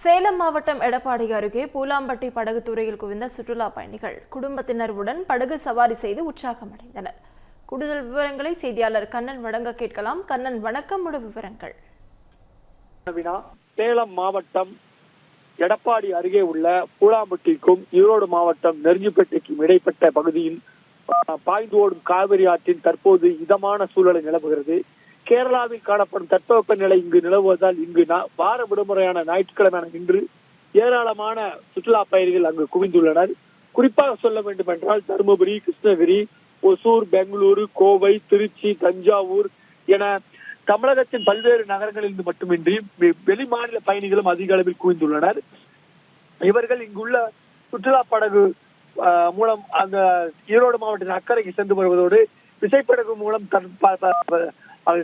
சேலம் மாவட்டம் எடப்பாடி அருகே பூலாம்பட்டி படகு துறையில் குவிந்த சுற்றுலா பயணிகள் குடும்பத்தினருடன் படகு சவாரி செய்து உற்சாகமடைந்தனர். கூடுதல் விவரங்களை செய்தியாளர் கண்ணன் வழங்க கேட்கலாம். கண்ணன் வணக்கம். முழு விவரங்கள். சேலம் மாவட்டம் எடப்பாடி அருகே உள்ள பூலாம்பட்டிக்கும் ஈரோடு மாவட்டம் நெருஞ்சிப்பேட்டைக்கும் இடைப்பட்ட பகுதியில் அஹ், பாய்ந்து ஓடும் காவிரி ஆற்றின் தற்போது இதமான சூழலை நிலவுகிறது. கேரளாவில் காணப்படும் தட்பவெப்ப நிலை இங்கு நிலவுவதால் இங்கு நா- வார விடுமுறையான ஞாயிற்றுக்கிழமையான இன்று ஏராளமான சுற்றுலா பயணிகள் அங்கு குவிந்துள்ளனர். குறிப்பாக சொல்ல வேண்டும் என்றால் தருமபுரி கிருஷ்ணகிரி ஒசூர் பெங்களூரு கோவை திருச்சி தஞ்சாவூர் என தமிழகத்தின் பல்வேறு நகரங்களிலிருந்து மட்டுமின்றி வெ- வெளிமாநில பயணிகளும் அதிக அளவில் குவிந்துள்ளனர். இவர்கள் இங்குள்ள சுற்றுலா படகு மூலம் அந்த ஈரோடு மாவட்டத்தின் அக்கறைக்கு சென்று வருவதோடு விசைப்படகு மூலம் தன் ப-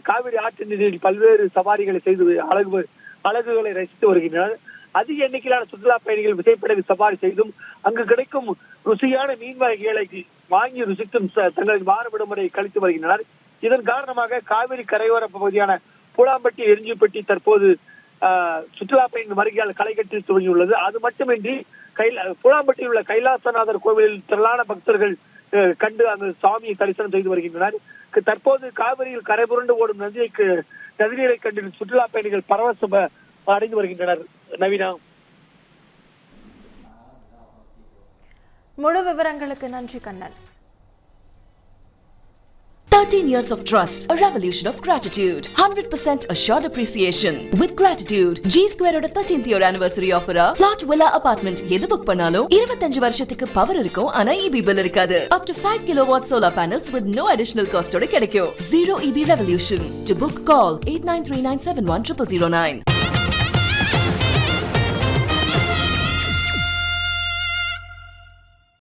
காவிரி ஆற்று நீரில் பல்வேறு சவாரிகளை செய்து அழகு அழகுகளை ரசித்து வருகின்றனர். அதிக எண்ணிக்கையிலான சுற்றுலா பயணிகள் விசைப்படகு சவாரி செய்தும் அங்கு கிடைக்கும் ருசியான மீன் வகைகளை வாங்கி ருசித்தும் ச- தங்களின் வார விடுமுறை கழித்து வருகின்றனர். இதன் காரணமாக காவிரி கரையோர பகுதியான பூலாம்பட்டி எரிஞ்சிப்பட்டி தற்போது ஆஹ், சுற்றுலா பயணிகள் வருகையால் களைகட்டி துவங்கியுள்ளது. அது மட்டுமின்றி கைலா பூலாம்பட்டியில் உள்ள கைலாசநாதர் கோவிலில் திரளான பக்தர்கள் கண்டு அந்த சாமியை தரிசனம் செய்து வருகின்றனர். தற்போது காவிரியில் கரை புரண்டு ஓடும் நதியை நதிநீரை கண்டு சுற்றுலா பயணிகள் பரவசம் அடைந்து வருகின்றனர். நவீனா. முழு விவரங்களுக்கு நன்றி Kannan. 13 years of trust, a revolution of gratitude, 100% assured appreciation. With gratitude, G Square ஓட 13th year anniversary offer plot villa apartment எது புக் பண்ணாலும் 25 வருஷத்துக்கு பவர் இருக்கும் ஆனா EB bill இருக்காது. Up to 5 kilowatt solar panels with no additional cost ஓட கிடைக்கும். Zero EB revolution. To book call 8939710009.